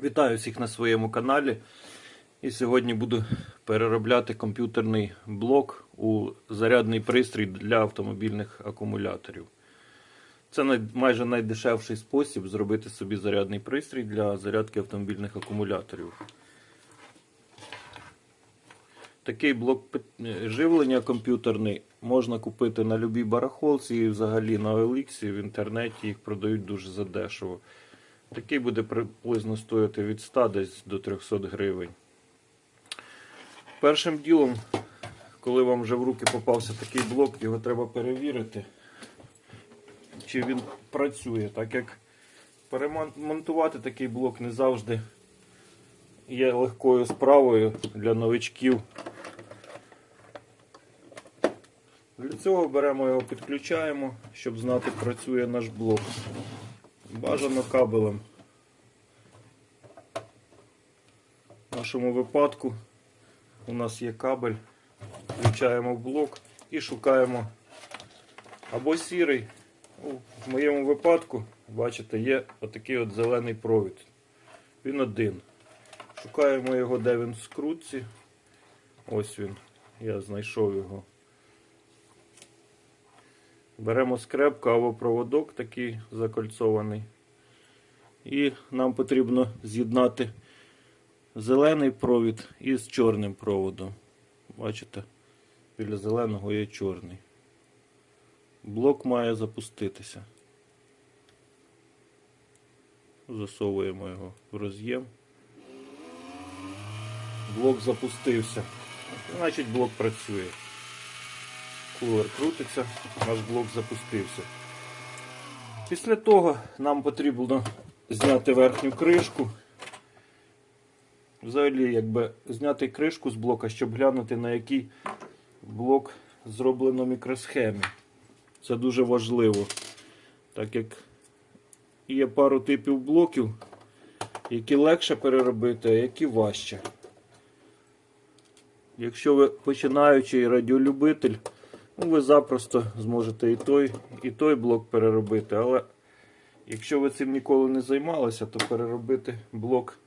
Вітаю всіх на своєму каналі. І сьогодні буду переробляти комп'ютерний блок у зарядний пристрій для автомобільних акумуляторів. Це майже найдешевший спосіб зробити собі зарядний пристрій для зарядки автомобільних акумуляторів. Такий блок живлення комп'ютерний можна купити на любій барахолці і взагалі на OLX, в інтернеті їх продають дуже задешево. Такий буде приблизно стоїти від 100 десь до 300 гривень. Першим ділом, коли вам вже в руки попався такий блок, його треба перевірити, чи він працює, так як перемонтувати такий блок не завжди є легкою справою для новичків. Для цього беремо його, підключаємо, щоб знати, працює наш блок. Бажано кабелем. В нашому випадку у нас є кабель, включаємо блок і шукаємо або сірий. В моєму випадку, бачите, є отакий от зелений провід. Він один. Шукаємо його, де він в скрутці. Ось він. Я знайшов його. Беремо скрепку або проводок такий закольцований. І нам потрібно з'єднати зелений провід із чорним проводом. Бачите, біля зеленого є чорний. Блок має запуститися. Засовуємо його в роз'єм. Блок запустився. Значить блок працює. Кулер крутиться, наш блок запустився. Після того нам потрібно зняти верхню кришку. Взагалі, якби зняти кришку з блока, щоб глянути, на який блок зроблено мікросхемі. Це дуже важливо, так як є пару типів блоків, які легше переробити, а які важче. Якщо ви починаючий радіолюбитель, Ну, ви запросто зможете і той, і той блок переробити, але якщо ви цим ніколи не займалися, то переробити блок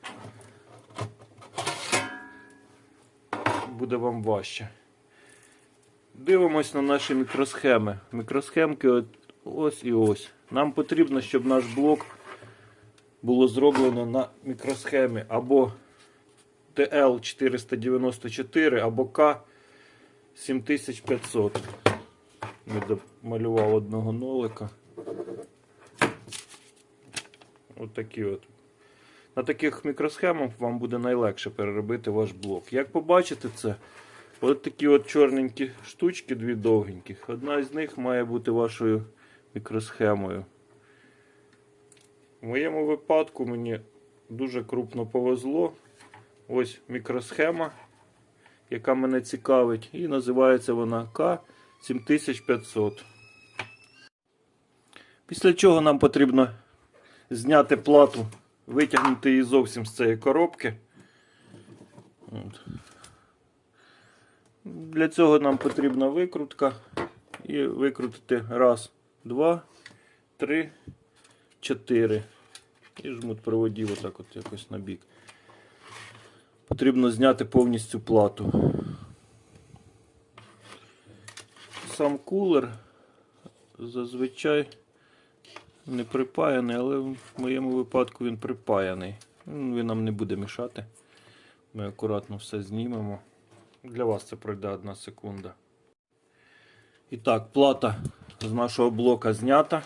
буде вам важче. Дивимось на наші мікросхеми. Мікросхемки ось і ось. Нам потрібно, щоб наш блок було зроблено на мікросхемі або TL494, або К. 7500. Не домалював одного нолика. От такі от. На таких мікросхемах вам буде найлегше переробити ваш блок. Як побачите, це от такі от чорненькі штучки, дві довгенькі, Одна з них має бути вашою мікросхемою. В моєму випадку мені дуже крупно повезло. Ось мікросхема яка мене цікавить, і називається вона К7500. Після чого нам потрібно зняти плату, витягнути її зовсім з цієї коробки. От. Для цього нам потрібна викрутка. І викрутити раз, два, три, чотири. І жмут проводів отак от якось на бік. Потрібно зняти повністю плату. Сам кулер зазвичай не припаяний, але в моєму випадку він припаяний. Він нам не буде мішати. Ми акуратно все знімемо. Для вас це пройде одна секунда. І так, плата з нашого блока знята.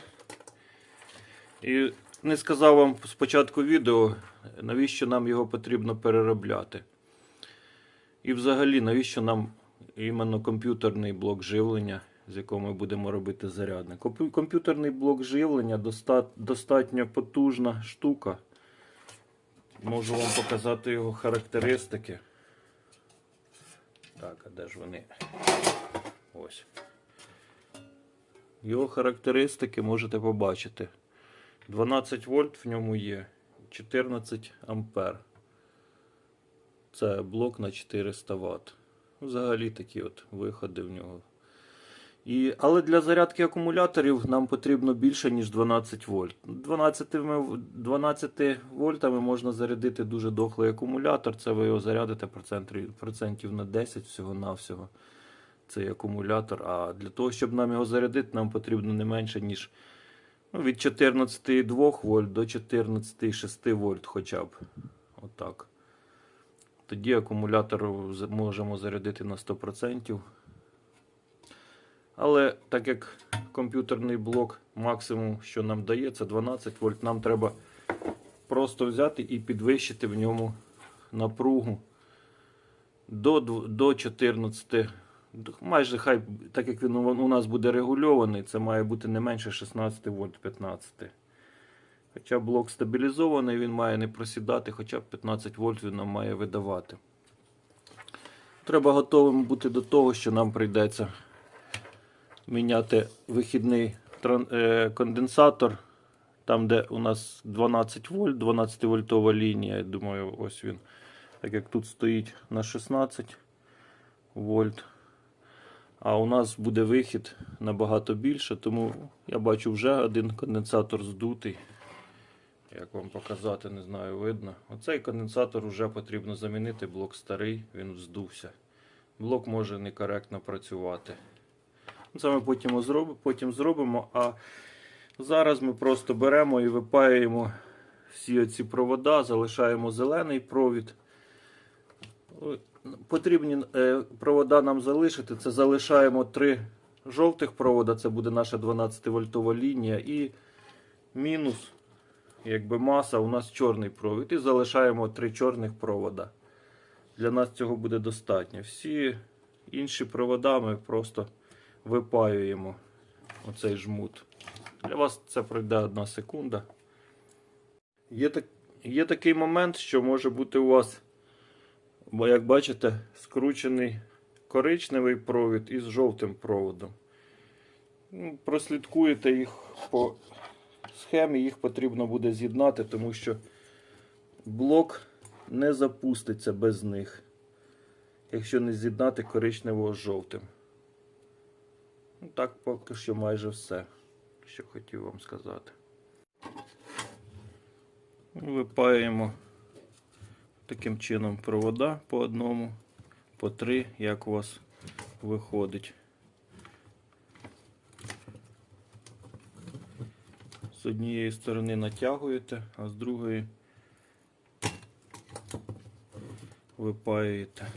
І не сказав вам спочатку відео, навіщо нам його потрібно переробляти. І взагалі, навіщо нам іменно комп'ютерний блок живлення, з якого ми будемо робити зарядник. Комп'ютерний блок живлення достатньо потужна штука. Можу вам показати його характеристики. Так, а де ж вони? Ось. Його характеристики можете побачити. 12 вольт в ньому є, 14 ампер. Це блок на 400 Вт. Взагалі такі от виходи в нього. І, але для зарядки акумуляторів нам потрібно більше, ніж 12 вольт. 12, 12 вольтами можна зарядити дуже дохлий акумулятор. Це ви його зарядите процентів, на 10 всього-навсього. Цей акумулятор. А для того, щоб нам його зарядити, нам потрібно не менше, ніж ну, від 14,2 вольт до 14,6 вольт хоча б. Отак. Тоді акумулятор можемо зарядити на 100%. Але так як комп'ютерний блок максимум, що нам дає, це 12 вольт, нам треба просто взяти і підвищити в ньому напругу до, до 14. до- Майже хай, так як він у у нас буде регульований, це має бути не менше 16 вольт 15. Хоча блок стабілізований, він має не просідати, хоча б 15 вольт він нам має видавати. Треба готовим бути до того, що нам прийдеться міняти вихідний е, конденсатор. Там, де у нас 12 вольт, 12 вольтова лінія. Я думаю, ось він. Так як тут стоїть на 16 вольт. А у нас буде вихід набагато більше, тому я бачу вже один конденсатор здутий. Як вам показати, не знаю, видно. Оцей конденсатор вже потрібно замінити. Блок старий, він вздувся. Блок може некоректно працювати. Це ми потім зробимо, потім зробимо. А зараз ми просто беремо і випаюємо всі ці провода, залишаємо зелений провід. Потрібні е, провода нам залишити. Це залишаємо три жовтих провода, це буде наша 12 вольтова лінія. І мінус, якби маса, у нас чорний провід. І залишаємо три чорних провода. Для нас цього буде достатньо. Всі інші провода ми просто випаюємо оцей жмут. Для вас це пройде одна секунда. Є, так, є такий момент, що може бути у вас, бо як бачите, скручений коричневий провід із жовтим проводом. Ну, Прослідкуєте їх по схемі, їх потрібно буде з'єднати, тому що блок не запуститься без них, якщо не з'єднати коричневого з жовтим. Ну, так поки що майже все, що хотів вам сказати. Випаюємо таким чином провода по одному, по три, як у вас виходить. З однієї сторони натягуєте, а з другої випаюєте.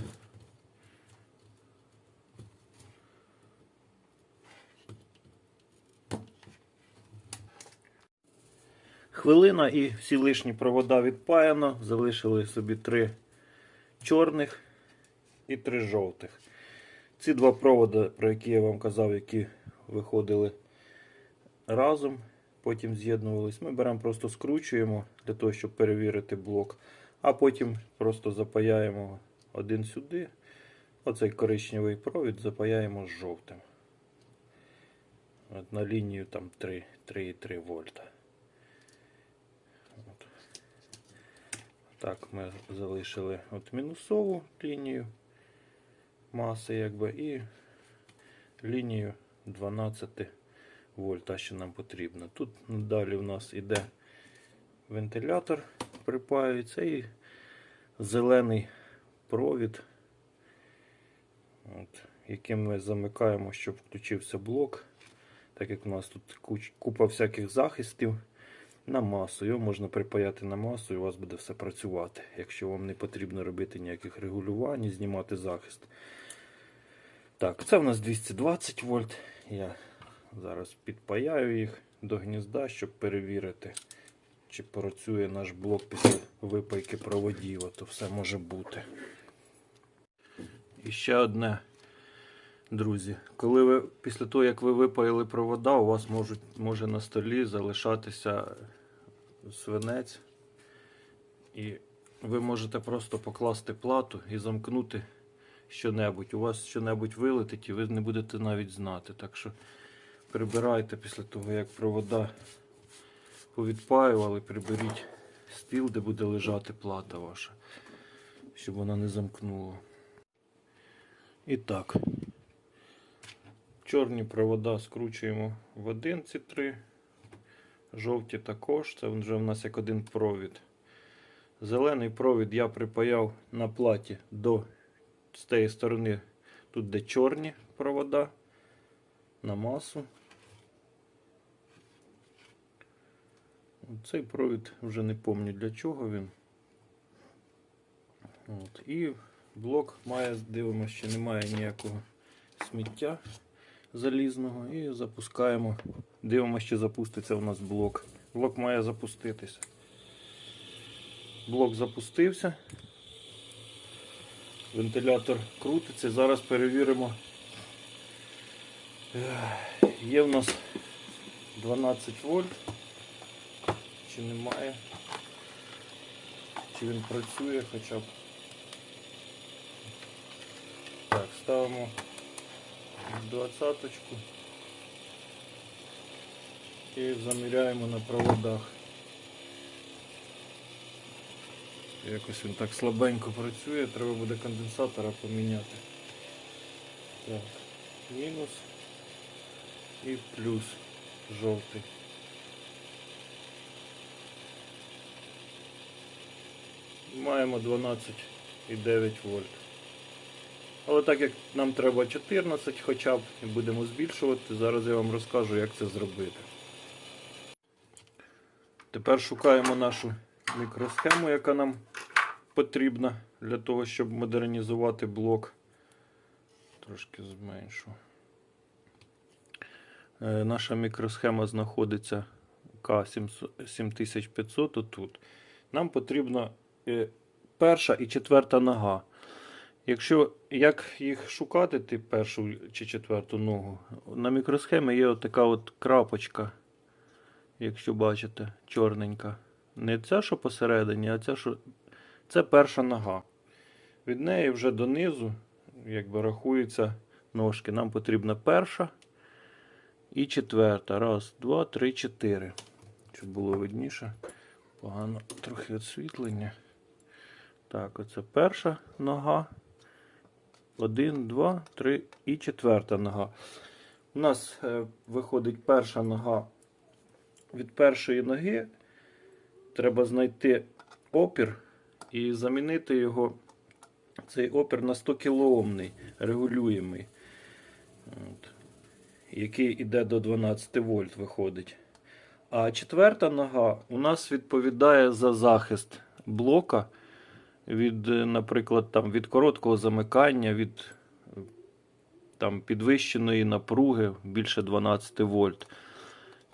Хвилина і всі лишні провода відпаяно. Залишили собі три чорних і три жовтих. Ці два проводи, про які я вам казав, які виходили разом, потім з'єднувались. Ми беремо, просто скручуємо для того, щоб перевірити блок, а потім просто запаяємо один сюди. Оцей коричневий провід запаяємо з жовтим. От на лінію там 3,3 вольта. От. Так, ми залишили от мінусову лінію маси, якби, і лінію 12 вольта, що нам потрібно. Тут далі в нас іде вентилятор, припаюється і зелений провід, от, яким ми замикаємо, щоб включився блок. Так як у нас тут купа всяких захистів на масу. Його можна припаяти на масу і у вас буде все працювати. Якщо вам не потрібно робити ніяких регулювань і знімати захист. Так, це в нас 220 вольт. Я зараз підпаяю їх до гнізда, щоб перевірити, чи працює наш блок після випайки проводів. То все може бути. І ще одне. Друзі, коли ви після того, як ви випаяли провода, у вас можуть, може на столі залишатися свинець. І ви можете просто покласти плату і замкнути що-небудь. У вас що-небудь вилетить і ви не будете навіть знати. Так що прибирайте після того, як провода повідпаювали, приберіть стіл, де буде лежати плата ваша, щоб вона не замкнула. І так. Чорні провода скручуємо в один ці три. Жовті також. Це вже в нас як один провід. Зелений провід я припаяв на платі до з тієї сторони, тут де чорні провода на масу. Цей провід вже не пам'ятаю для чого він. От. І блок має, дивимося, що немає ніякого сміття залізного. І запускаємо. Дивимося, чи запуститься у нас блок. Блок має запуститися. Блок запустився. Вентилятор крутиться. Зараз перевіримо. Є в нас 12 вольт. Чи немає? Чи він працює хоча б. Так, ставимо двадцяточку і заміряємо на проводах. Якось він так слабенько працює, треба буде конденсатора поміняти. Так, мінус і плюс жовтий. Маємо 12,9 вольт. Але так як нам треба 14 хоча б і будемо збільшувати, зараз я вам розкажу, як це зробити. Тепер шукаємо нашу мікросхему, яка нам потрібна для того, щоб модернізувати блок. Трошки зменшу. Е, Наша мікросхема знаходиться К7500 отут. Нам потрібна е, перша і четверта нога. Якщо як їх шукати, ти першу чи четверту ногу, на мікросхемі є така от крапочка, якщо бачите, чорненька. Не ця, що посередині, а ця, що. Це перша нога. Від неї вже донизу, якби рахуються ножки. Нам потрібна перша і четверта. Раз, два, три, чотири. Щоб було видніше. Погано трохи освітлення. Так, оце перша нога. Один, два, три і четверта нога. У нас е, виходить перша нога. Від першої ноги треба знайти опір і замінити його, цей опір на 100 кілоомний, регулюємий, От, який іде до 12 вольт виходить. А четверта нога у нас відповідає за захист блока від, е, наприклад, там, від короткого замикання, від там, підвищеної напруги більше 12 вольт.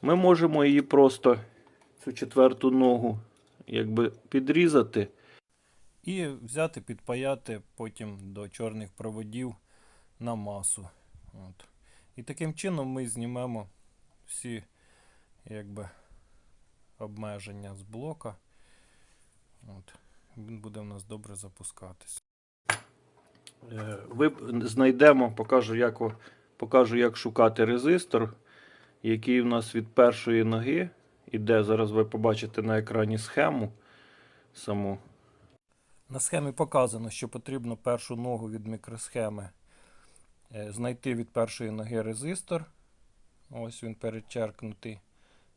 Ми можемо її просто, цю четверту ногу, якби підрізати. І взяти, підпаяти потім до чорних проводів на масу. От. І таким чином ми знімемо всі якби, обмеження з блока. От. Він буде у нас добре запускатися. Е, Ви знайдемо, покажу, як, покажу, як шукати резистор, який у нас від першої ноги іде. Зараз ви побачите на екрані схему саму. На схемі показано, що потрібно першу ногу від мікросхеми е, знайти від першої ноги резистор. Ось він перечеркнутий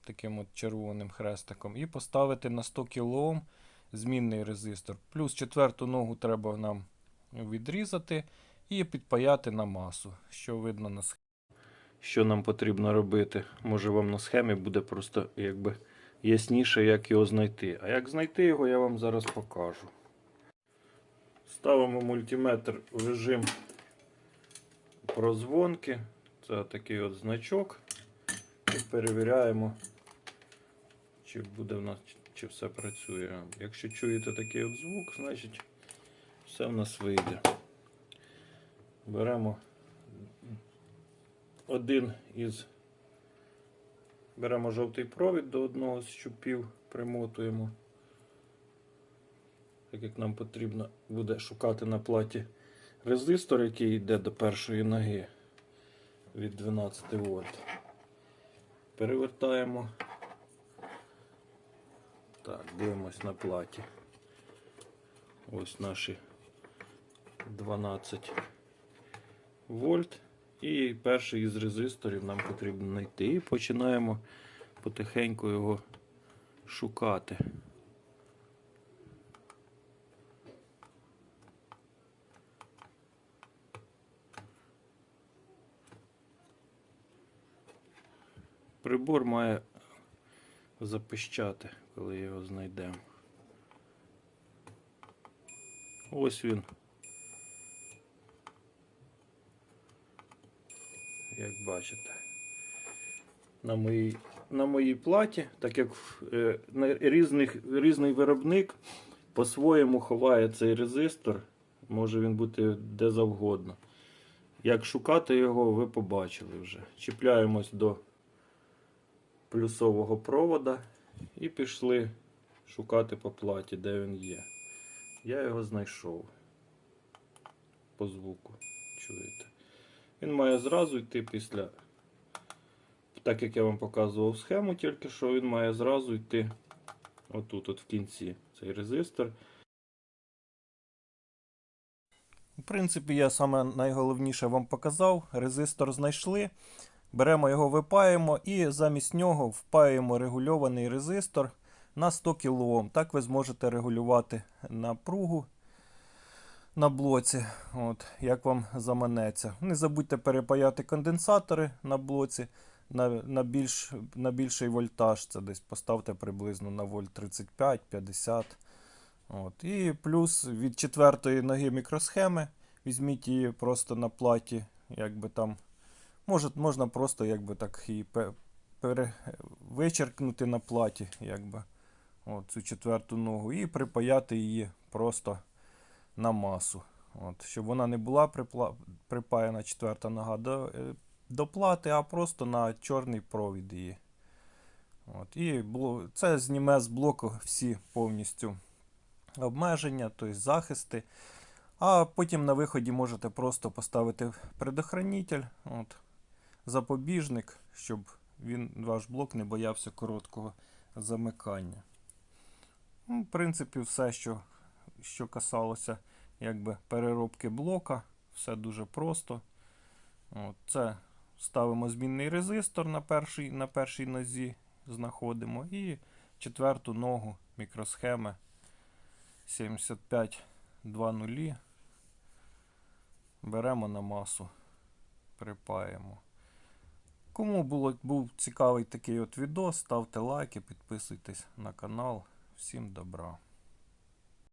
таким от червоним хрестиком. І поставити на 100 кОм змінний резистор. Плюс четверту ногу треба нам відрізати і підпаяти на масу, що видно на схемі. Що нам потрібно робити? Може вам на схемі буде просто якби ясніше, як його знайти. А як знайти його, я вам зараз покажу. Ставимо мультиметр в режим прозвонки. Це такий от значок. І перевіряємо, чи буде в нас, чи все працює. Якщо чуєте такий от звук, значить все в нас вийде. Беремо один із. Беремо жовтий провід до одного з щупів, примотуємо. Так як нам потрібно буде шукати на платі резистор, який йде до першої ноги від 12 вольт. Перевертаємо. Так, дивимось на платі. Ось наші 12 вольт. І перший із резисторів нам потрібно знайти. І починаємо потихеньку його шукати. Прибор має запищати, коли його знайдемо. Ось він. Як бачите. На моїй, на моїй платі, так як е, різних, різний виробник по-своєму ховає цей резистор, може він бути де завгодно. Як шукати його, ви побачили вже. Чіпляємось до плюсового провода і пішли шукати по платі, де він є. Я його знайшов по звуку. Чуєте? Він має зразу йти після. Так як я вам показував схему, тільки що він має зразу йти отут, от в кінці, цей резистор. В принципі, я саме найголовніше вам показав. Резистор знайшли. Беремо його, випаємо і замість нього впаємо регульований резистор на 100 кОм. Так ви зможете регулювати напругу на блоці, от, як вам заманеться. Не забудьте перепаяти конденсатори на блоці на, на, більш, на більший вольтаж. Це десь поставте приблизно на вольт 35-50. От. І плюс від четвертої ноги мікросхеми. Візьміть її просто на платі, якби там. Може, можна просто якби так пе- вичеркнути на платі, якби, от, цю четверту ногу, і припаяти її просто на масу. От, щоб вона не була припла, припаяна четверта нога до, е, до плати, а просто на чорний провід її. От, і бло, це зніме з блоку всі повністю обмеження, тобто захисти. А потім на виході можете просто поставити предохранитель, от, запобіжник, щоб він, ваш блок не боявся короткого замикання. Ну, в принципі, все, що, що касалося якби, переробки блока, все дуже просто. От, це ставимо змінний резистор на першій, на першій нозі, знаходимо і четверту ногу мікросхеми 7520 беремо на масу, припаємо. Кому було, був цікавий такий от відео, ставте лайки, підписуйтесь на канал. Всім добра!